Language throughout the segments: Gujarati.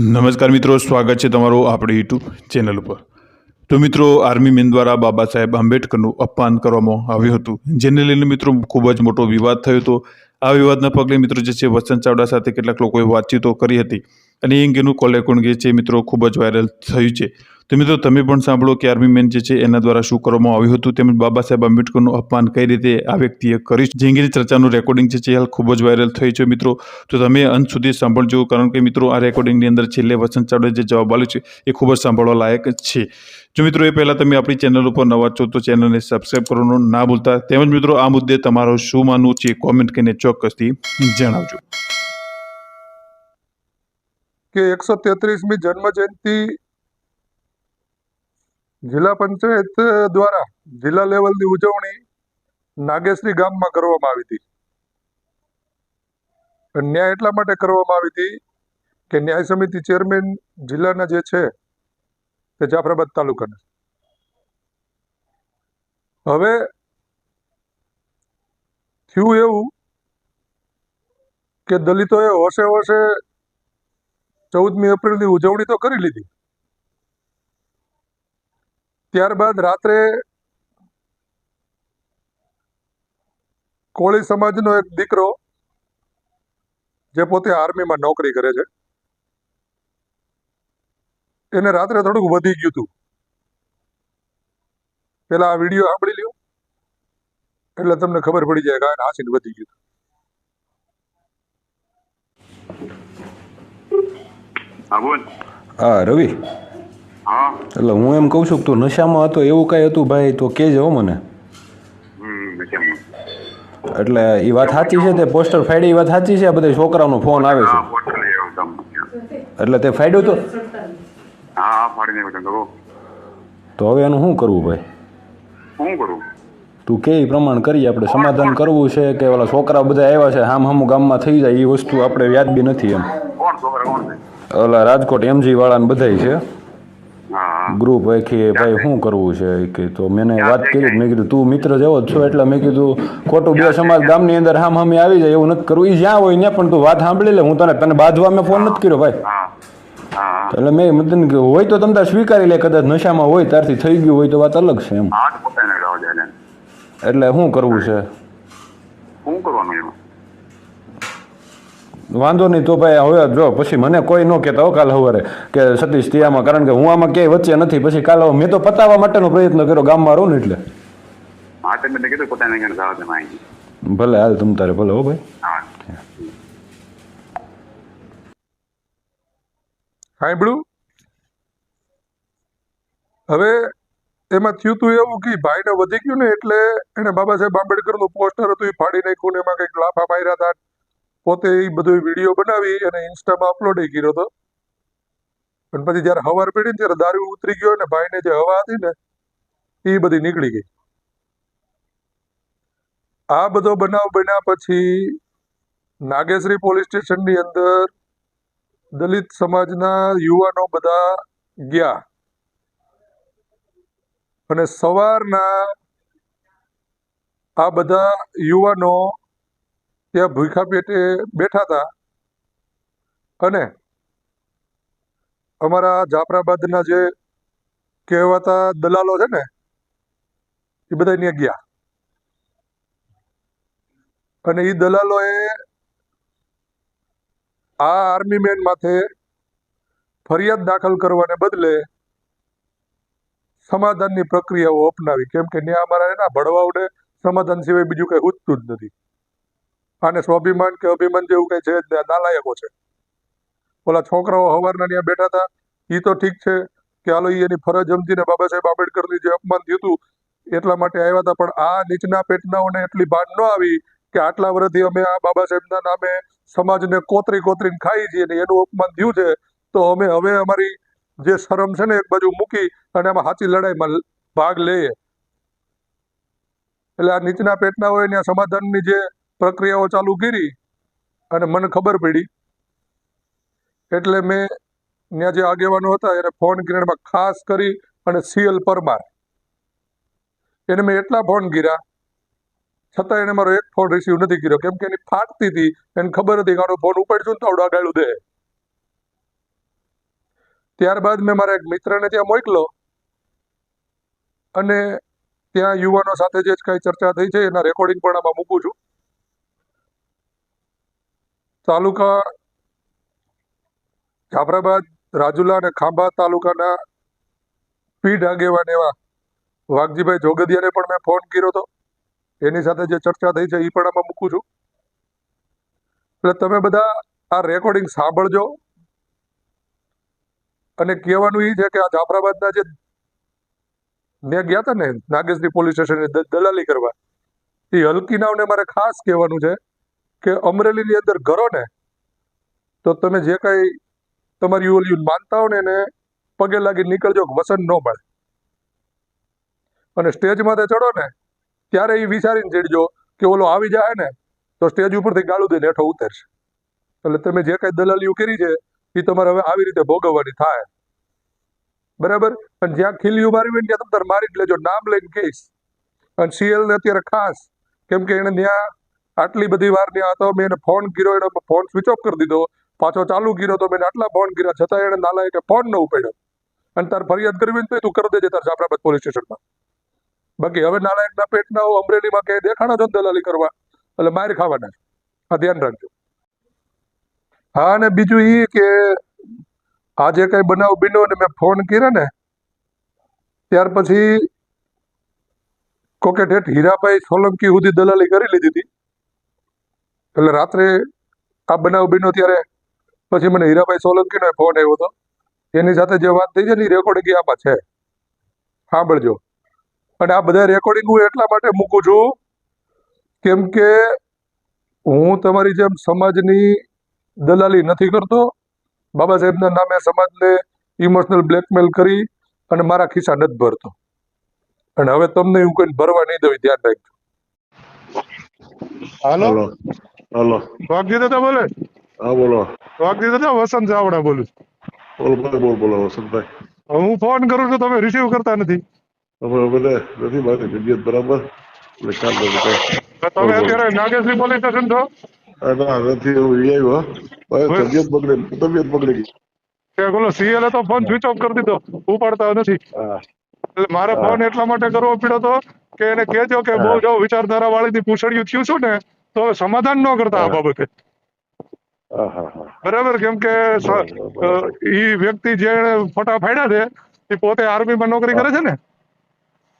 નમસ્કાર મિત્રો, સ્વાગત છે તમારું આપણી યુટ્યુબ ચેનલ ઉપર. તો મિત્રો, આર્મી મેન દ્વારા બાબા સાહેબ આંબેડકરનું અપમાન કરવામાં આવ્યું હતું, જેને લઈને મિત્રો ખૂબ જ મોટો વિવાદ થયો હતો. આ વિવાદના પગલે મિત્રો જે છે, વસંત ચાવડા સાથે કેટલાક લોકોએ વાતચીતો કરી હતી. અને એ અંગેનું કોલેકોણ જે છે, મિત્રો, ખૂબ જ વાયરલ થયું છે. તો મિત્રો, તમે પણ સાંભળો કે આર્મી મેન જે છે, એના દ્વારા શું કરવામાં આવ્યું હતું, તેમજ બાબા સાહેબ આંબેડકરનું અપમાન કઈ રીતે આ વ્યક્તિએ કર્યું છે. જે અંગેની ચર્ચાનું રેકોર્ડિંગ છે જે હાલ ખૂબ જ વાયરલ થયું છે, મિત્રો. તો તમે અંત સુધી સાંભળજો, કારણ કે મિત્રો, આ રેકોર્ડિંગની અંદર છેલ્લે વસંત ચાવડાએ જે જવાબ આપ્યો છે, એ ખૂબ જ સાંભળવા લાયક છે. જો મિત્રો, એ પહેલાં તમે આપણી ચેનલ ઉપર નવા છો, તો ચેનલને સબસ્ક્રાઈબ કરવાનું ના ભૂલતા. તેમજ મિત્રો, આ મુદ્દે તમારું શું માનવું છે કોમેન્ટ કરીને ચોક્કસથી જણાવજો. કે એકસો તેત્રીસમી જન્મ જયંતિ જિલ્લા પંચાયત દ્વારા જિલ્લા લેવલની ઉજવણી નાગેશ્રી ગામમાં કરવામાં આવી હતી. ન્યાય એટલા માટે કરવામાં આવી હતી કે ન્યાય સમિતિ ચેરમેન જિલ્લાના જે છે તે જાફરાબાદ તાલુકાના હવે થયું એવું કે દલિતોએ હોશે હોશે ચૌદમી એપ્રિલની ઉજવણી તો કરી લીધી. ત્યારબાદ રાત્રે કોળી સમાજનો એક દીકરો જે પોતે આર્મીમાં નોકરી કરે છે, એને રાત્રે થોડુંક વધી ગયું હતું પેલા આ વીડિયો સાંભળી લ્યો. એટલે તમને ખબર પડી જાય કે આ હાસીને વધી ગયું હા બોલ. હા રવિ. હા. એટલે હું એમ કહું છું કે તું નશામાં હતો એવું કાંઈ હતું ભાઈ તો કહેજે હો મને. એટલે એ વાત સાચી છે તે? પોસ્ટર ફાડી એ વાત સાચી છે? આ બધા છોકરાનો ફોન આવે છે? એટલે તે ફાડ્યું તો? તો હવે એનું શું કરવું ભાઈ? શું કરવું? તું કે એ પ્રમાણ કરીએ આપણે સમાધાન કરવું છે કે ઓલા છોકરા બધા આવ્યા છે હામ હામું ગામમાં થઈ જાય એ વસ્તુ આપણે વ્યાજબી નથી એમ. કોણ છોકરા કોણ છે? ઓલા રાજકોટ એમજી વાળાને બધાય છે. ગ્રુપ આખી ભાઈ શું કરવું છે? કે તો મેં વાત કરી મેં કીધું તું મિત્ર જેવો જ છો એટલે મેં કીધું ખોટું બે સમાજ ગામની અંદર હામ હામી આવી જાય એવું નથી કરવું. એ જ્યાં હોય ત્યાં પણ તું વાત સાંભળી લે હું તને તને બાંધવા મેં ફોન નથી કર્યો ભાઈ. એટલે મેં મતલબ કે હોય તો તમે સ્વીકારી લે કદાચ નશામાં હોય ત્યારથી થઈ ગયું હોય તો વાત અલગ છે એમ. એટલે શું કરવું છે? શું કરવાનું એમાં? વાંધો નહીં તો ભાઈ હવે જો પછી મને કોઈ ન કહેતા હો કાલ સવારે કે સતીશ તિયામાં કારણ કે હું આમાં ક્યાંય વચ્ચે નથી. પછી કાલ મેં તો પતાવવા માટેનો પ્રયત્ન કર્યો ગામમાં રહું ને એટલે. ભલે હાલ તમ તારે ભલે હો ભાઈ. હા. સાંભળ્યું હવે એમાં થયું તું એવું કે ભાઈને વધી ગયું ને એટલે એને બાબા સાહેબ આંબેડકરનું પોસ્ટર હતું એ ફાડી નાખ્યું ને એમાં કંઈક લાફા માર્યા હતા. પોતે એ બધો વીડિયો બનાવી અને ઇન્સ્ટામાં અપલોડ કર્યો હતો પણ પછી જ્યારે હવાર પીડી ત્યારે દારૂ ઉતરી ગયો ને ભાઈને જે હવા હતી ને એ બધી નીકળી ગઈ. આ બધો બનાવ બન્યા પછી નાગેશ્રી પોલીસ સ્ટેશનની અંદર દલિત સમાજના યુવાનો બધા ગયા. અને સવારના આ બધા યુવાનો ત્યાં ભૂખા પેટે બેઠા હતા. અને અમારા જાફરાબાદના જે કહેવાતા દલાલો છે ને, એ બધા ત્યાં ગયા. અને એ દલાલોએ આ આર્મી મેન માથે ફરિયાદ દાખલ કરવાને બદલે સમાધાનની પ્રક્રિયાઓ અપનાવી. કેમ કે ત્યાં અમારા એના ભડવાઓને સમાધાન સિવાય બીજું કઈ ઉચતું જ નથી. આને સ્વાભિમાન કે અભિમાન જેવું કઈ છે નાલાયકો છે. ઓલા છોકરાઓ હવારના ત્યાં બેઠા હતા. એ તો ઠીક છે કે હાલો એની ફરજ સમજીને બાબા સાહેબ આંબેડકરની જે અપમાન થયું હતું, એટલા માટે આવ્યા હતા. પણ આ નીચના પેટનાઓને એટલી ભાન ન આવી કે આટલા વર્ષથી અમે આ બાબા સાહેબના નામે સમાજને કોતરી કોતરીને ખાઈ છીએ ને એનું અપમાન થયું છે, તો અમે હવે અમારી જે શરમ છે ને એક બાજુ મૂકી અને આમાં સાચી લડાઈમાં ભાગ લઈએ. એટલે આ નીચના પેટના હોય ત્યાં સમાધાનની જે પ્રક્રિયાઓ ચાલુ કરી અને મને ખબર પડી. એટલે મેં ત્યાં જે આગેવાનો હતા એને ફોન કરીને ખાસ કરી અને સીએલ પરમાર એને મેં એટલા ફોન કર્યા. છતાં એને મારો એક ફોન રિસીવ નથી કર્યો. કેમ કે એની ફાટતી હતી. એને ખબર હતી કે ફોન ઉપાડશું તો આવડો આગાડું દે. ત્યારબાદ મેં મારા એક મિત્રને ત્યાં મોકલો. અને ત્યાં યુવાનો સાથે જે કાંઈ ચર્ચા થઈ છે એના રેકોર્ડિંગ પણ આમાં મૂકું છું. તાલુકા જાફરાબાદ, રાજુલા અને ખાંભા તાલુકાના પીઢ આગેવાન એવા વાઘજીભાઈ જોગદિયાને પણ મેં ફોન કર્યો હતો. એની સાથે જે ચર્ચા થઈ છે એ પણ આમાં મૂકું છું. એટલે તમે બધા આ રેકોર્ડિંગ સાંભળજો. અને કહેવાનું એ છે કે આ જાફરાબાદના જે મેં ગયા હતા ને નાગેશની પોલીસ સ્ટેશને દલાલી કરવા એ હલકીનાઓને મારે ખાસ કહેવાનું છે. કે અમરેલીની અંદર કરો ને તો તમે જે કાંઈ તમારી ઓલી માનતા હો ને એને પગે લાગી નીકળજો વસન ન મળે. અને સ્ટેજ માથે ચડો ને, ત્યારે એ વિચારીને ચડજો કે ઓલો આવી જાય ને, તો સ્ટેજ ઉપરથી ગાળું દઈને હેઠો ઉતરશે. એટલે તમે જે કાંઈ દલાલીઓ કરી છે એ તમારે હવે આવી રીતે ભોગવવાની થાય. બરાબર? અને જ્યાં મારી હોય ત્યાં તમે મારી જ લેજો, નામ લઈને કહીશ. અને સીએલ ને અત્યારે ખાસ, કેમ કે એને ત્યાં આટલી બધી વાર ત્યાં હતો મેં એને ફોન કર્યો, એને ફોન સ્વિચ ઓફ કરી દીધો. પાછો ચાલુ કર્યો તો મેં આટલા ફોન કર્યા છતાં એને નાલાયકે ફોન ન ઉપાડ્યો. અને તાર ફરિયાદ કરવી તો તું કરી દેજે તાર જાફરાબાદ પોલીસ સ્ટેશનમાં બાકી હવે નાલાયકના પેટના અમરેલીમાં ક્યાંય દેખાણા છો દલાલી કરવા. એટલે માર ખાવાના આ ધ્યાન રાખજો. હા, અને બીજું એ કે આ જે કઈ બનાવ બીનો ને મેં ફોન કર્યા ને, ત્યાર પછી કોકે ઠેઠ હીરાભાઈ સોલંકી સુધી દલાલી કરી લીધી હતી. એટલે રાત્રે આ બનાવ બન્યો ત્યારે પછી મને હીરાભાઈ સોલંકીનો ફોન આવ્યો હતો. એની સાથે જે વાત થઈ છે ને એ રેકોર્ડિંગ આમાં છે. સાંભળજો. અને આ બધા રેકોર્ડિંગ હું એટલા માટે મૂકું છું કેમ કે હું તમારી જેમ સમાજની દલાલી નથી કરતો. બાબા સાહેબના નામે સમાજને ઇમોશનલ બ્લેકમેલ કરી અને મારા ખિસ્સા નથી ભરતો. અને હવે તમને હું કોઈ ભરવા નહીં દઉં ધ્યાન રાખજો. Hello hello. વાઘજી દાદા બોલે? હા બોલો. વાઘજી દાદા વસંત ચાવડા બોલું. બોલ બોલ બોલો બોલો વસંતભાઈ. હું ફોન કરું છું તમે રિસીવ કરતા નથી. તમે નથી મારી તબિયત બરાબર. એટલે તમે અત્યારે નાગેશ્રી પોલીસ સ્ટેશન છો? ના નથી એવું ઈ આવ્યો મારી તબિયત બગડે તબિયત બગડી ગઈ. કે બોલો સીએલ તો ફોન સ્વિચ ઓફ કરી દીધો. ઉપાડતા નથી. એટલે મારે ફોન એટલા માટે કરવો પડ્યો તો કે એને કહેજો કે બહુ જો વિચારધારા વાળીથી પૂછડ્યું થયું છું ને તો સમાધાન ન કરતા આ બાબતે. બરાબર કેમ કે ઈ વ્યક્તિ જે ફોટા ફાડ્યા છે એ પોતે આર્મીમાં નોકરી કરે છે ને?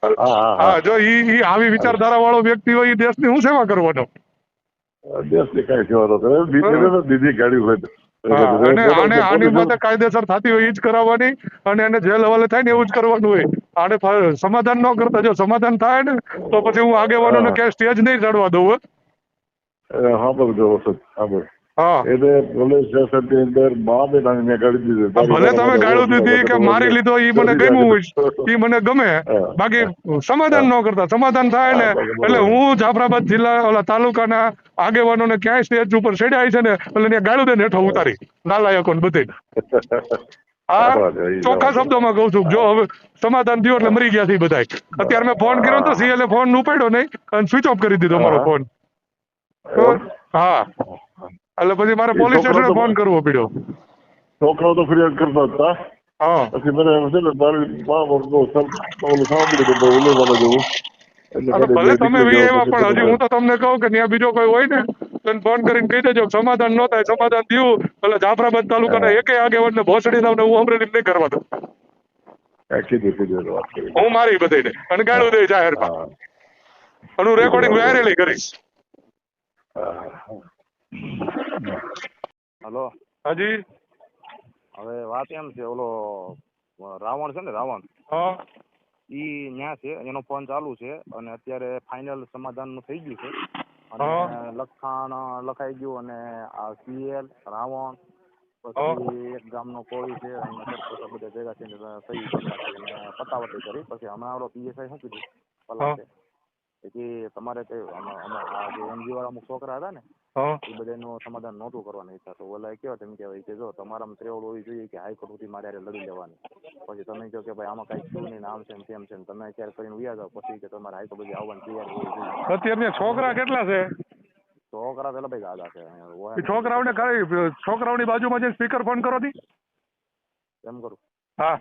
હા જો ઈ આવી વિચારધારા વાળો વ્યક્તિ હોય ઈ દેશની હું સેવા કરવાનો? દેશની કઈ સેવા તો કરે. દીદી ગાડી હોય અને આને આની માટે કાયદેસર થતી હોય એ જ કરાવવાની અને એને જે લેવલે થાય ને એવું જ કરવાનું હોય. આને સમાધાન ન કરતા જો સમાધાન થાય ને તો પછી હું આગેવાનોને કે સ્ટેજ નહીં ચડવા દઉં હો. એ હા બોલો વસંત હા બોલો હા એને પોલીસ સ્ટેશનની અંદર મા બેનાની ગાડી દીધી ભલે તમે ગાળું દીધી કે મારી લીધો ઈ મને ગમ્યું હોય મને ગમે બાકી સમાધાન ન કરતા સમાધાન થાય ને એટલે હું જાફરાબાદ જિલ્લા ઓલા તાલુકાના આગેવાનોને ક્યાંય સ્ટેજ ઉપર ચડ્યા છે ને એટલે ત્યાં દે ને હેઠો ઉતારી નાલાયકો ને બધે હા ચોખ્ખા શબ્દોમાં કહું છું જો હવે સમાધાન થયું એટલે મરી ગયા છે બધા અત્યારે મેં ફોન કર્યો તો સીએલએ ફોન ઉપાડ્યો નહીં અને સ્વિચ ઓફ કરી દીધો મારો ફોન હા. એટલે પછી મારે પોલીસ સ્ટેશને ફોન કરવો પડ્યો. છોકરાઓ તો ફરિયાદ કરતા હતા હા. પછી મને છે ને મારી મા બાપનું સાંભળ્યું કે ભાઈ ઓલું જવું ભલે તમે એવા પણ હજી હું તો તમને કહું કે ત્યાં બીજો કોઈ હોય ને તો ફોન કરીને કહી દેજો સમાધાન ન થાય સમાધાન થયું એટલે જાફરાબાદ તાલુકાના એકે આગેવાનને ભોસડી નામને હું અમરેલી નહીં કરવા દઉં. હા, મારી બધાને અને ગાળું દઈ જાહેરમાં અને હું રેકોર્ડિંગ વાયરલી કરીશ. હલો. હાજી. હવે વાત એમ છે ઓલો રાવણ છે ને રાવણ? ઈ ન્યા છે એનો ફોન ચાલુ છે અને અત્યારે ફાઇનલ સમાધાનનું થઈ ગયું છે. અને લખાણ લખાઈ ગયું અને આ સીએલ રાવણ પછી એક ગામનો કોળી છે અને બધા ભેગા થઈને સહી પતાવટી કરી. પછી હમણાં ઓલો પીએસઆઈ શું કીધું? કે તમારે તે એનજીઓ વાળા અમુક છોકરા હતા ને એ બધાનું સમાધાન નહોતું કરવાની ઈચ્છા તો ઓલા કેવા તમે કહેવાય કે જો તમારામાં ત્રેવડ હોવી જોઈએ કે હાઈકોર્ટ સુધી મારે યારે લડી લેવાની. પછી તમે કહો કે ભાઈ આમાં કઈ થયું નહીં નામ આમ છે તેમ છે તમે અત્યારે કરીને ઉયા જાઓ પછી કે તમારે હાઈકોર્ટ સુધી આવવાની તૈયારી હોવી જોઈએ. અત્યારે છોકરા કેટલા છે? છોકરા પેલા ભાઈ દાદા છે છોકરાઓને ખાલી છોકરાઓની બાજુમાં જે સ્પીકર ફોન કરો તી. એમ કરું. હા.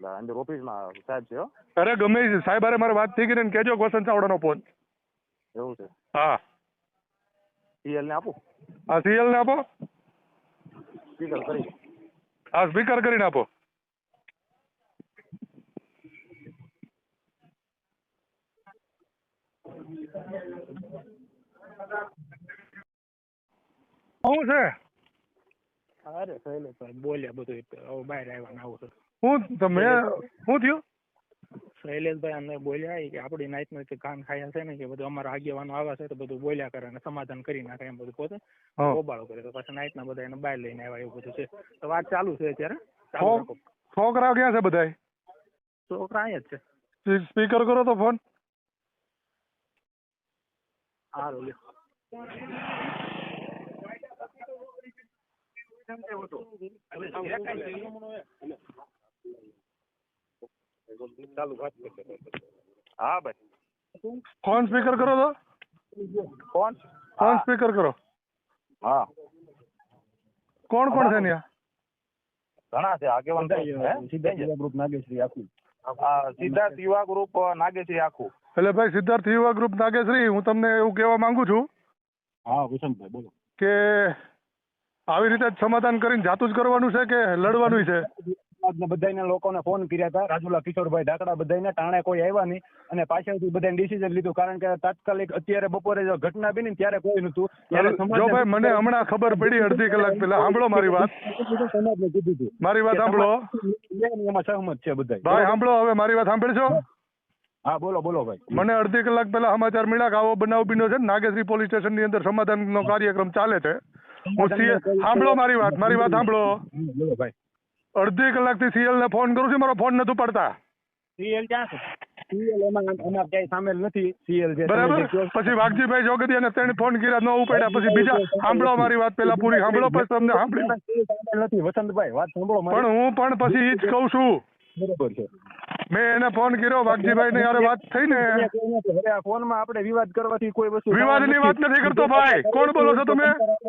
અંદર ઓફિસમાં સાહેબ છે અરે ગમે છે સાહેબ અરે મારે વાત થઈ ગઈ ને કેજો વસંત ચાવડાનો ફોન એવું છે. હા. સીએલ ને આપો. આ સીએલ ને આપો? સ્પીકર કરી. આ સ્પીકર કરીને આપો. શું છે? અરે શૈલેષભાઈ બોલ્યા બધું હવે બહાર આવ્યા ને આવું છે. હું તમે શું થયું? શૈલેષભાઈ અમને બોલ્યા કે આપણી નાઈટનું કે કાન ખાયા છે ને કે બધું અમારા આગેવાનો આવ્યા છે તો બધું બોલ્યા કરે અને સમાધાન કરી નાખે એમ બધું પોતે. હા. કરે તો પાછા નાઈટના બધા એને બહાર લઈને આવ્યા એવું બધું છે. તો વાત ચાલુ છે અત્યારે? છોકરા છોકરાઓ ક્યાં છે બધા છોકરા અહીંયા જ છે. સ્પીકર કરો તો ફોન. સારું લ્યો. ચાલુ વાત હા ભાઈ. ફોન સ્પીકર કરો તો. ફોન? ફોન સ્પીકર કરો. હા. કોણ કોણ છે ત્યાં ઘણા છે આગેવાન સીધા ગ્રુપ નાગેશ્રી આખું. સિદ્ધાર્થ યુવા ગ્રુપ નાગેશ્રી આખું. એટલે ભાઈ સિદ્ધાર્થ યુવા ગ્રુપ નાગેશ્રી હું તમને એવું કહેવા માંગુ છું હા વસંતભાઈ બોલો. કે આવી રીતે જ સમાધાન કરીને જાતું જ કરવાનું છે કે લડવાનું છે? બધાયના લોકોને ફોન કર્યા હતા. રાજુલા કિશોરભાઈ ઢાકડા બધાને ટાણે કોઈ આવ્યા નહીં અને પાછળથી બધાને ડિસિઝન લીધું. કારણ કે તાત્કાલિક અત્યારે બપોરે જો ઘટના બની ત્યારે કોઈ નતું જો ભાઈ મને હમણાં ખબર પડી અડધી કલાક પહેલા. સાંભળો મારી વાત. સમાજને કીધું હતું મારી વાત સાંભળો. એમાં સહમત છે બધા ભાઈ સાંભળો હવે મારી વાત સાંભળશો? હા બોલો બોલો ભાઈ. મને અડધી કલાક પહેલા સમાચાર મળ્યા કે આવો બનાવ બીનો છે નાગેશ્રી પોલીસ સ્ટેશનની અંદર સમાધાનનો કાર્યક્રમ ચાલે છે. હું સાંભળો મારી વાત મારી વાત સાંભળો. બોલો ભાઈ. અડધી કલાકથી સીએલ ને ફોન કરું છું મારો ફોન નથી પડતા. સીએલ ક્યાં છે? સીએલ એમાં આમાં ક્યાંય સામેલ નથી સીએલ જે બરાબર. પછી વાઘજીભાઈ જોગદિયાને તેને ફોન કર્યા ન ઉપાડ્યા. પછી બીજા સાંભળો મારી વાત પેલા પૂરી. સાંભળો પછી તમને સાંભળી નથી. વસંતભાઈ વાત સાંભળો પણ હું પણ પછી ઈ જ કહું છું. બરોબર છે. મેં એને ફોન કર્યો વાઘજીભાઈ ને યારે વાત થઈ ને. આ ફોનમાં આપણે વિવાદ કરવાથી કોઈ વસ્તુ વિવાદની વાત નથી કરતો ભાઈ. કોણ બોલો છો તમે?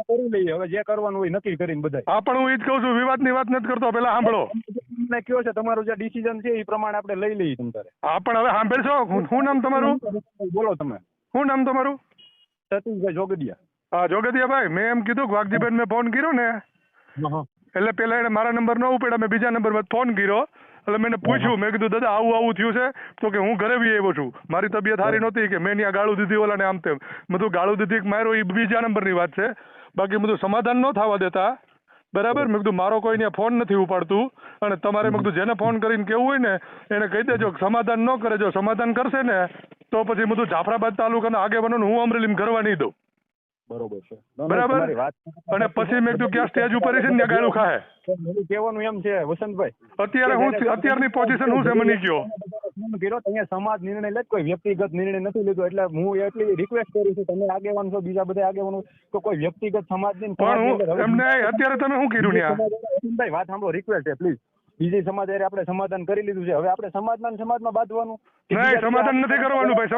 કરી લઈએ. હવે જે કરવાનું હોય નક્કી કરીને બધા હા પણ હું ઈ જ કહું છું વિવાદની વાત નથી કરતો પેલા સાંભળો. તમને કયો છે તમારું જે ડિસિઝન છે એ પ્રમાણે આપણે લઈ લઈએ તમારે હા પણ હવે સાંભળશો શું નામ તમારું? બોલો તમે. શું નામ તમારું? સતીશભાઈ જોગડિયા. હા જોગદિયાભાઈ મેં એમ કીધું વાઘજીભાઈ મેં ફોન કર્યો ને. એટલે પેલા એને મારા નંબર ન ઉપાડ્યા મેં બીજા નંબર પર ફોન કર્યો. એટલે મેં પૂછ્યું મેં કીધું દાદા આવું આવું થયું છે? તો કે હું ઘરે બી આવ્યો છું. મારી તબિયત સારી નહોતી કે મેં ત્યાં ગાળું દીધી ઓલાને આમ તેમ. કીધું ગાળું દીધી મારો એ બીજા નંબરની વાત છે. બાકી બધું સમાધાન ન થવા દેતા. બરાબર? મેં કીધું મારો કોઈ ફોન નથી ઉપાડતું. અને તમારે મેં કીધું જેને ફોન કરીને કેવું હોય ને એને કહી દેજો સમાધાન ન કરે જો સમાધાન કરશે ને તો પછી બધું જાફરાબાદ તાલુકાના આગેવાનો હું અમરેલીમાં કરવા નહીં દઉં. બરોબર છે. ના, ના, બરાબર. અને પછી મેં કીધું ક્યાં સ્ટેજ ઉપર છે ને ગાળું ખાહે કહેવાનું એમ છે વસંતભાઈ અત્યારે હું અત્યારની પોઝિશન હું છે મને કયો કર્યો અહીંયા સમાજ નિર્ણય લે કોઈ વ્યક્તિગત નિર્ણય નથી લીધો. એટલે હું એટલી રિક્વેસ્ટ કરું છું તમે આગેવાન છો બીજા બધા આગેવાનો તો કોઈ વ્યક્તિગત સમાજ પણ હું એમને અત્યારે તમે શું કર્યું ભાઈ વાત સાંભળો રિક્વેસ્ટ છે પ્લીઝ બીજી સમાજ હારે આપણે સમાધાન કરી લીધું છે. હવે આપણે સમાજમાં ને સમાજમાં બાંધવાનું નહીં સમાધાન નથી કરવાનું ભાઈ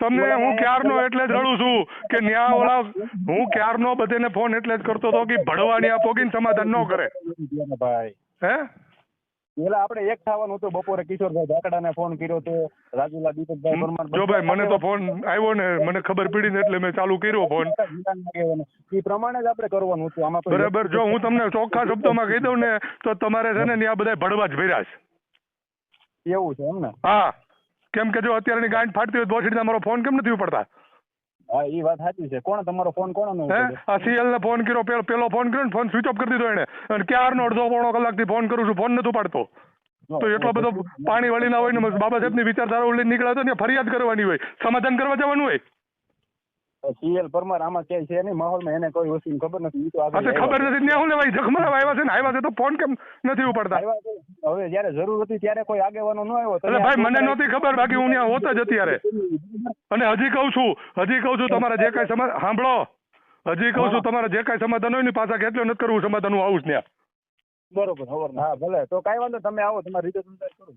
તમને હું ક્યારનો એટલે જ રડું છું કે ન્યા ઓલા હું ક્યારનો બધેને ફોન એટલે જ કરતો હતો કે ભડવાની આ પોગીને સમાધાન ન કરે. ભાઈ હે? પેલા આપણે એક થવાનું હતું બપોરે કિશોરભાઈ ધાકડાને ફોન કર્યો તો રાજુલા દીપકભાઈ પરમાર જો ભાઈ મને તો ફોન આવ્યો ને મને ખબર પડી ને એટલે મેં ચાલુ કર્યો ફોન એ પ્રમાણે જ આપણે કરવાનું હતું આમાં બરાબર જો હું તમને ચોખ્ખા શબ્દોમાં કહી દઉં ને તો તમારે છે ને ત્યાં બધા ભડવા જ ભર્યા છે. એવું છે એમ ને? હા. કેમ કે જો અત્યારની ગાંઠ ફાટતી હોય તો બોસડીના મારો ફોન કેમ નથી ઉપાડતા? હા એ વાત સાચી છે. કોણ તમારો ફોન કોણ હે? આ સીએલ ને ફોન કર્યો પેલો પેલો ફોન કર્યો ને ફોન સ્વિચ ઓફ કરી દીધો એને અને ક્યારનો અડધો પોણો કલાકથી ફોન કરું છું ફોન નથી ઉપાડતો. તો એટલો બધો પાણી વળી ના હોય ને બાબા સાહેબની વિચારધારા ઉલ્લી નીકળ્યા ને ફરિયાદ કરવાની હોય સમાધાન કરવા જવાનું હોય. સીએલ પરમાર આમાં ક્યાંય છે નહીં માહોલમાં એને કોઈ વસ્તુ ખબર નથી તો ખબર નથી ત્યાં હું લેવાય જખમરાવ આવ્યા છે ને આવ્યા છે તો ફોન કેમ નથી ઉપાડતા? હવે જ્યારે જરૂર હતી ત્યારે કોઈ આગેવાનો ન આવ્યો એટલે ભાઈ મને નહોતી ખબર બાકી હું ત્યાં હોત જ અત્યારે. અને હજી કહું છું હજી કહું છું તમારે જે કાંઈ સમા સાંભળો. હજી કહું છું તમારે જે કાંઈ સમાધાન હોય ને પાછા કેટલો નથી કરવું સમાધાન હું આવું જ ત્યાં. બરોબર ખબર હા ભલે. તો કાંઈ વાંધો તમે આવો તમારી રીતે સમજાય કરો.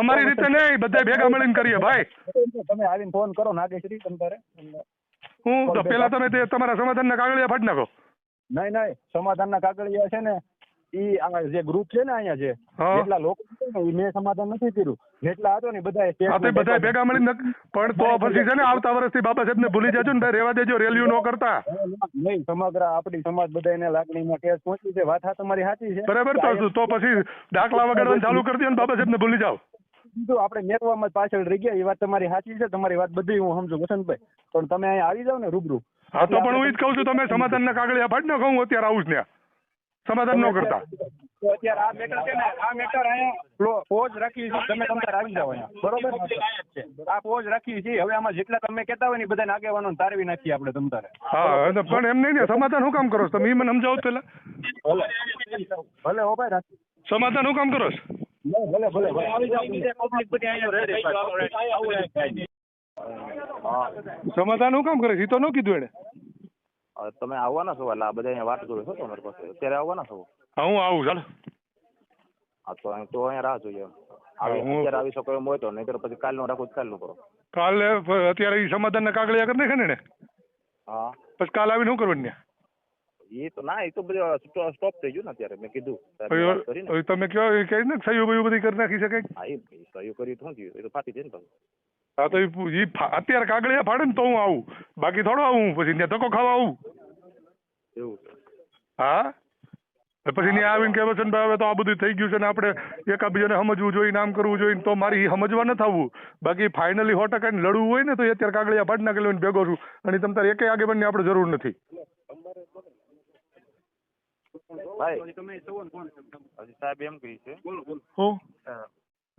અમારી રીતે નહીં બધા ભેગા મળીને કરીએ ભાઈ. તમે આવીને ફોન કરો નાગેશ્રી તમ હું તો પેલા તમે તે તમારા સમાધાનના કાગળિયા ફાડી નાખો નહીં નહીં સમાધાનના કાગળિયા છે ને ઈ આ જે ગ્રુપ છે ને અહીંયા છે એટલા લોકો છે ને ઈ મેં સમાધાન નથી કર્યું. જેટલા હતો ને બધા આ તો બધા ભેગા મળીને પણ તો પછી છે ને આવતા વર્ષથી બાબા સાહેબ ને ભૂલી જજો ને ભાઈ રેવા દેજો રેલ્યુ ન કરતા. નહીં સમગ્ર આપણી સમાજ બધાને લાગણીમાં કેસ પહોંચી છે. વાત હા તમારી સાચી છે. બરાબર તો તો પછી દાખલા વગાડવાનું ચાલુ કરી દો ને બાબા સાહેબ ને ભૂલી જાઓ. કીધું આપણે મેળવામાં પાછળ રહી ગયા. એ વાત તમારી સાચી છે. તમારી વાત બધી હું સમજુ વસંતભાઈ. પણ તમે અહીંયા આવી જાવ ને રૂબરૂ. હા તો પણ હું જ કહું છું તમે સમાધાનના કાગળિયા ફાડી નાખો કહું અત્યારે આવું જ ને. સમાધાન ન કરતા. અત્યારે આ મેટર છે ને આ મેટર અહીંયા પોજ રાખી છે. તમે તમારે આવી જાવ અહીંયા. બરોબર? આ પોજ રાખી છે. હવે આમાં જેટલા તમે કહેતા હોય ને એ બધાને આગેવાનો તારવી નાખીએ આપણે તમ તારે. હા પણ એમ નહીં ને સમાધાન શું કામ કરો તમે મને સમજાવો પેલા ભલે. ભલે હો ભાઈ સમાધાન શું કામ કરો છો? ભલે ભલે સમાધાન હું કામ કરે છે? તો ન કીધું એને તમે આવવાના છો? એટલે આ બધા અહીંયા વાત કરો છો તમારી પાસે. અત્યારે આવવાના છો? હું આવું ચાલો. હા તો અહીં- તો અહીંયા રાહ જોઈએ. અત્યારે આવી શકો એમ હોય તો નહીતર પછી કાલનું રાખો કાલ કાલનું કરો. કાલે અત્યારે સમાધાન ના કાગળિયા કરી નાખે ને હા. પછી કાલે આવીને શું કરવાનું ત્યાં એ તો ના એ તો બધું સ્ટોપ થઈ ગયું ને અત્યારે મેં કીધું. સાહેબને વાત કરીને. હવે તમે કહો એ કહી ને સહયું બયું બધી કરી નાખી છે હા એ એ કર્યું તો થયું? એ તો ફાટી જાય ને પાછું. હા તો ઈ ઈ અત્યારે કાગળિયા ફાડે ને તો હું આવું. બાકી થોડો આવું પછી ત્યાં ધક્કો ખાવા આવું. એવું હા? પછી ત્યાં આવીને કે વસંતભાઈ હવે તો આ બધું થઈ ગયું છે ને આપણે એકાબીજાને સમજવું જોઈએ નામ કરવું જોઈએ તો મારી સમજવા ન થવું બાકી ફાઇનલી સો ટકા લડવું હોય ને તો અત્યારે કાગળિયા ફાડી નાખેલો ને ભેગો છું. અને તમ તારે એકે આગેવાનની આપણે જરૂર નથી. ભાઈ હજી સાહેબ એમ કહી છે. હું?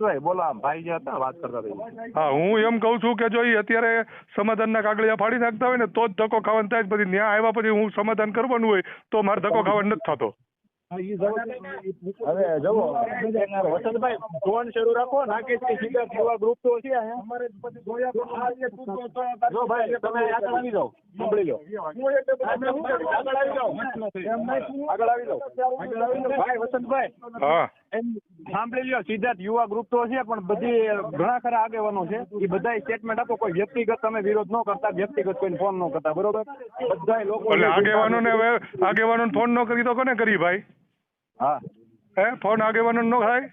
શું ભાઈ બોલો આમ ભાઈ જે હતા વાત કરતા હતા હા હું એમ કહું છું કે જો અત્યારે અત્યારે સમાધાનના કાગળિયા ફાડી નાખતા હોય ને તો જ ધક્કો ખાવાનું થાય પછી ન્યાય આવ્યા પછી હું સમાધાન કરવાનું હોય તો મારે ધક્કો ખાવાનું નથી થતો. હવે જવો વસંતભાઈ ફોન શરૂ રાખો નાગેશ કે સીધા જેવા ગ્રુપ તો છે અહીંયા? જો ભાઈ તમે આગળ આવી જાઓ સાંભળી લો. આગળ આવી જાઓ. આગળ આવી જાઓ. આગળ આવી જાઓ. ભાઈ વસંતભાઈ હા. એમ સાંભળી લ્યો સિદ્ધાર્થ યુવા ગ્રુપ તો છે પણ બધી ઘણા ખરા આગેવાનો છે. એ બધા સ્ટેટમેન્ટ આપો કોઈ વ્યક્તિગત તમે વિરોધ ન કરતા વ્યક્તિગત કોઈને ફોન ન કરતા બરોબર? બધા લોકો આગેવાનોને હવે આગેવાનોને ફોન ન કરી તો કોને કરી ભાઈ? હા. હે ફોન આગેવાનો ન થાય?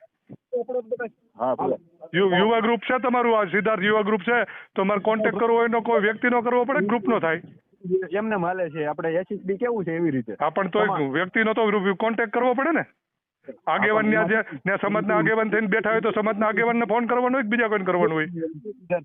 હા બોલો. યુવા ગ્રુપ છે તમારું આ સિદ્ધાર્થ યુવા ગ્રુપ છે. તો મારે કોન્ટેક્ટ કરવો હોય એનો કોઈ વ્યક્તિનો કરવો પડે ગ્રુપ નો થાય? એમને માલે છે. આપણે એસએસબી કેવું છે એવી રીતે? હા પણ તો વ્યક્તિનો તો કોન્ટેક્ટ કરવો પડે ને? આગેવાન ન્યા જે ન્યા સમાજના આગેવાન થઈને બેઠા હોય તો સમાજના આગેવાનને ફોન કરવાનો હોય બીજા કોઈને કરવાનું હોય?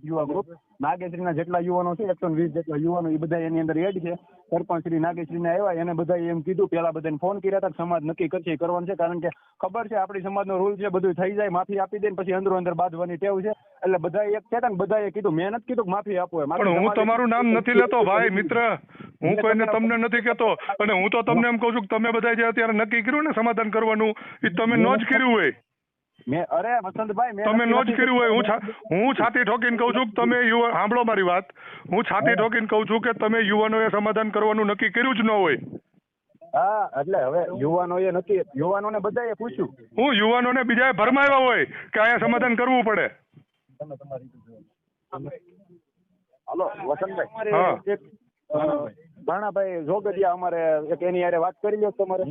યુવા ગ્રુપ નાગેશ્રીના જેટલા યુવાનો છે એકસો વીસ જેટલા યુવાનો એ બધા એની અંદર એડ છે. સરપંચ શ્રી નાગેશ્રીને આવ્યા એને બધા એમ કીધું પેલા બધાને ફોન કર્યા હતા સમાજ નક્કી કરશે કરવાનું છે. કારણ કે ખબર છે આપણી સમાજનો રૂલ છે બધું થઈ જાય માફી આપી દે પછી અંદરો અંદર બાંધવાની ટેવ છે. એટલે બધા એક કહેતા ને બધાએ કીધું મેં નથી કીધું માફી આપો એમ. પણ હું તમારું નામ નથી લેતો ભાઈ મિત્ર. હું કોઈને તમને નથી કહેતો અને હું તો તમને એમ કહું છું કે તમે બધા જે અત્યારે નક્કી કર્યું ને સમાધાન કરવાનું એ તમે નો જ કર્યું હોય. મેં અરે વસંતભાઈ તમે નો જ કર્યું હોય. હું હું છાતી ઠોકીને કહું છું કે તમે યુવા સાંભળો મારી વાત. હું છાતી ઠોકીને કહું છું કે તમે યુવાનોએ સમાધાન કરવાનું નક્કી કર્યું જ ન હોય. હા એટલે હવે યુવાનોએ નથી યુવાનોને બધાએ પૂછ્યું. હું યુવાનોને બીજાએ ભરમાવ્યા હોય કે અહીંયા સમાધાન કરવું પડે. હાલો વસંતભાઈ. હા. ભાણાભાઈ જોગડિયા અમારે એક એની યારે વાત કરી લો તમારે.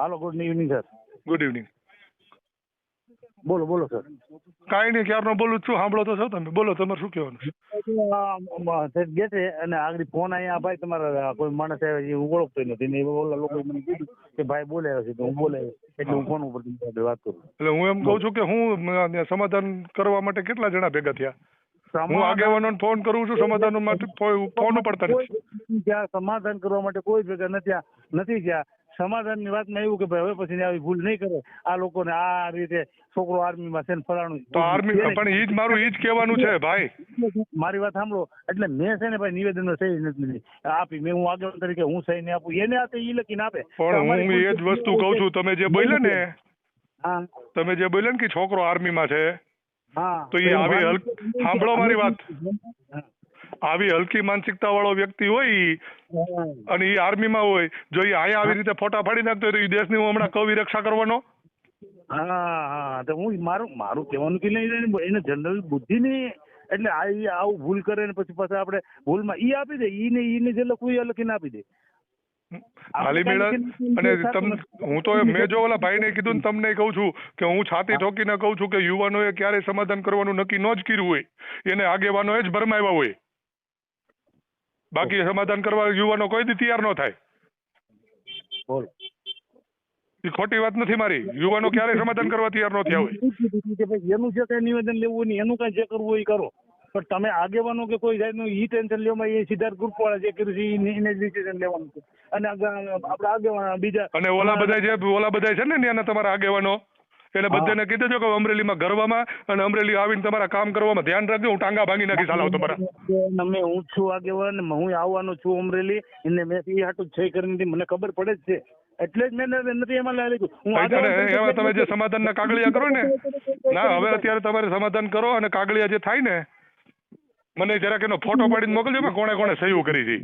Hello good evening sir good evening બોલો બોલો સર કાંઈ નહીં ક્યારનો બોલું છું સાંભળો તો છો તમે. બોલો તમારે શું કહેવાનું? છે ગે છે અને આગળ ફોન અહીંયા ભાઈ તમારા કોઈ માણસ આવે છે હું ઓળખતો નથી. ને ઓલા લોકો મને કીધું કે ભાઈ બોલે છે તો હું બોલે એટલે હું ફોન ઉપર વાત કરું. એટલે હું એમ કહું છું કે હું સમાધાન કરવા માટે કેટલા જણા ભેગા થયા? હું આગેવાનોને ફોન કરું છું સમાધાન માટે ફોન નથી. કોઈ ત્યાં સમાધાન કરવા માટે કોઈ ભેગા નથી નથી ત્યાં સમાધાનની વાતમાં એવું કે ભાઈ હવે પછી આવી ભૂલ નહીં કરે. આ લોકોને આ રીતે છોકરો આર્મીમાં છે ને ફલાણું. તો આર્મી પણ ઈ જ મારું ઈ જ કહેવાનું છે ભાઈ. મારી વાત સાંભળો. એટલે મેં છે ને ભાઈ નિવેદન સહી નથી આપી મેં હું આગળ તરીકે હું સહી ને આપું. એને આપે ઈ લખીને આપે. પણ હું એ જ વસ્તુ કહું છું તમે જે બોલે ને હા. તમે જે બોલે ને કે છોકરો આર્મીમાં છે હા તો એ આવી સાંભળો મારી વાત. આવી હલકી માનસિકતા વાળો વ્યક્તિ હોય ઈ અને એ આર્મીમાં હોય જો એ અહીંયા આવી રીતે ફોટા ફાડી નાખતો હોય તો એ દેશની હું હમણાં કવિ રક્ષા કરવાનો? હા હા. તો હું મારું મારું કહેવાનું કે નહીં એને જનરલ બુદ્ધિ નહીં એટલે આ આવું ભૂલ કરે ને પછી પાછા આપણે ભૂલમાં ઈ આપી દે ઈ ને ઈ ને જે લખવું એ લખીને આપી દે. હાલી મેળા અને તમ હું તો મેં જો ઓલા ભાઈને કીધું ને તમને કહું છું કે હું છાતી ઠોકીને કહું છું કે યુવાનોએ ક્યારે સમાધાન કરવાનું નક્કી ન જ કર્યું હોય. એને આગેવાનોએ જ ભરમાવ્યા હોય. બાકી સમાધાન કરવા યુવાનો કોઈ દી તૈયાર ન થાય. બોલો. એ ખોટી વાત નથી મારી. યુવાનો ક્યારે સમાધાન કરવા તૈયાર ન થયા હોય. એનું જે કઈ નિવેદન લેવું નહીં એનું કઈ જે કરવું હોય એ કરો. પણ તમે આગેવાનો કે કોઈ સાહેબનું ઈ ટેન્શન લેવામાં એ સિદ્ધાર્થ ગ્રુપ વાળા જે કર્યું છે એને જ ડિસિઝન લેવાનું છે. અને આપણે આગેવાના બીજા અને ઓલા બધા જે ઓલા બધા છે ને ત્યાંના તમારા આગેવાનો એટલે બધાને કીધું છે કે અમરેલીમાં ગરવામાં અને અમરેલી આવીને તમારા કામ કરવામાં ધ્યાન રાખજો હું ટાંગા ભાંગી નાખી હાલાવ તમારા. તમે હું છું આગેવાન હું આવવાનો છું અમરેલી એને મેં એ હાટું છે કરીને મને ખબર પડે જ છે. એટલે જ મેં નથી એમાં લાવી લીધું અને તમે જે સમાધાનના કાગળિયા કરો ને ના હવે અત્યારે તમારે સમાધાન કરો અને કાગળિયા જે થાય ને મને જરાક એનો ફોટો પાડીને મોકલજો એમાં કોણે કોણે સહી કરી છે.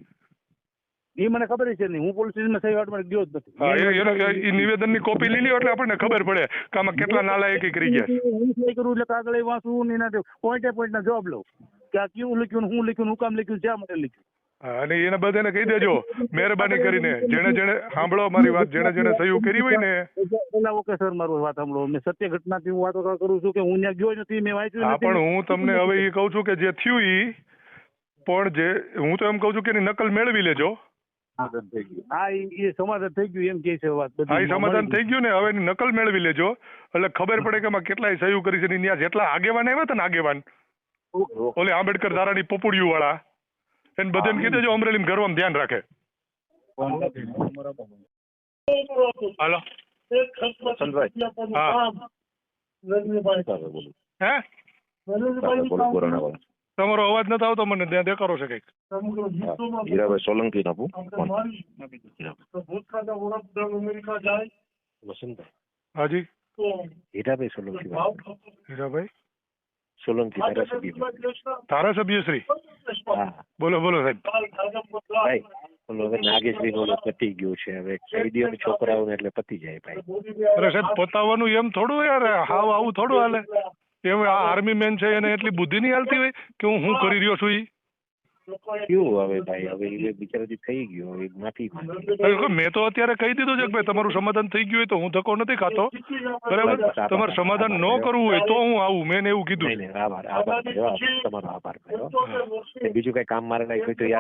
એ મને ખબર છે નહીં. હું પોલીસ સ્ટેશનમાં સહી માટે ગયો જ નથી. એ નિવેદનની કોપી લઈ લ્યો એટલે આપણને ખબર પડે કે આમાં કેટલા નાલાયકી કરી ગયા હું સહી કરું એટલે કાગળ વાંચું ને એના પોઈન્ટે પોઈન્ટના જવાબ લઉં. કે આ કયું લખ્યું હું લખ્યું હું કામ લખ્યું શા મને લખ્યું. અને એને બધાને કહી દેજો મહેરબાની કરીને. જેણે જેણે સાંભળો મારી વાત જેણે જેણે સહયોગ કરી હોય ને. પેલા ઓકે સર મારું વાત સાંભળો. મેં સત્ય ઘટનાથી હું વાતો કરું છું કે હું ત્યાં ગયો નથી મેં વાંચ્યું હા નથી. પણ હું તમને હવે એ કહું છું કે જે થયું ઈ પણ જે હું તો એમ કહું છું કે એની નકલ મેળવી લેજો. હા એ સમાધાન થઈ ગયું એમ કે છે વાત. હા એ સમાધાન થઈ ગયું ને હવે એની નકલ મેળવી લેજો. એટલે ખબર પડે કે એમાં કેટલાય સહયોગ કરી છે ત્યાં જેટલા આગેવાન આવ્યા હતા ને આગેવાન. ઓલે આંબેડકર ધારાની પોપુડિયું વાળા. એને બધાને કહી દેજો અમરેલી ઘરમાં ધ્યાન રાખે. હાલો. હા. તમારો અવાજ નથી આવતો મને ત્યાં દેખાડો છે કંઈક. હીરાભાઈ સોલંકી ના વસંતભાઈ હાજી. હીરાભાઈ સોલંકી હીરાભાઈ? સોલંકી ધારાસભ્ય. ધારાસભ્ય શ્રી. હા બોલો બોલો સાહેબ. ભાઈ બોલો હવે નાગેશ્રી નો પતી ગયું છે. હવે કહી દો ને છોકરાઓને એટલે પતી જાય ભાઈ. અરે સાહેબ પતાવવાનું એમ થોડું યાર. હાવ આવું થોડું હાલે. એમ આ આર્મી મેન છે એને એટલી બુદ્ધિ નહીં હાલતી હોય કે હું શું કરી રહ્યો છું ઈ? કેવું હવે ભાઈ? હવે એ બિચારાથી થઈ ગયો હવે માફી. મેં તો અત્યારે કહી દીધું છે કે ભાઈ તમારું સમાધાન થઈ ગયું હોય તો હું ધક્કો નથી ખાતો. બરાબર? તમારે સમાધાન ન કરવું હોય તો હું આવું મેં એવું કીધું આભાર આભાર તમારો આભાર બીજું કઈ કામ મારે હોય તો યાર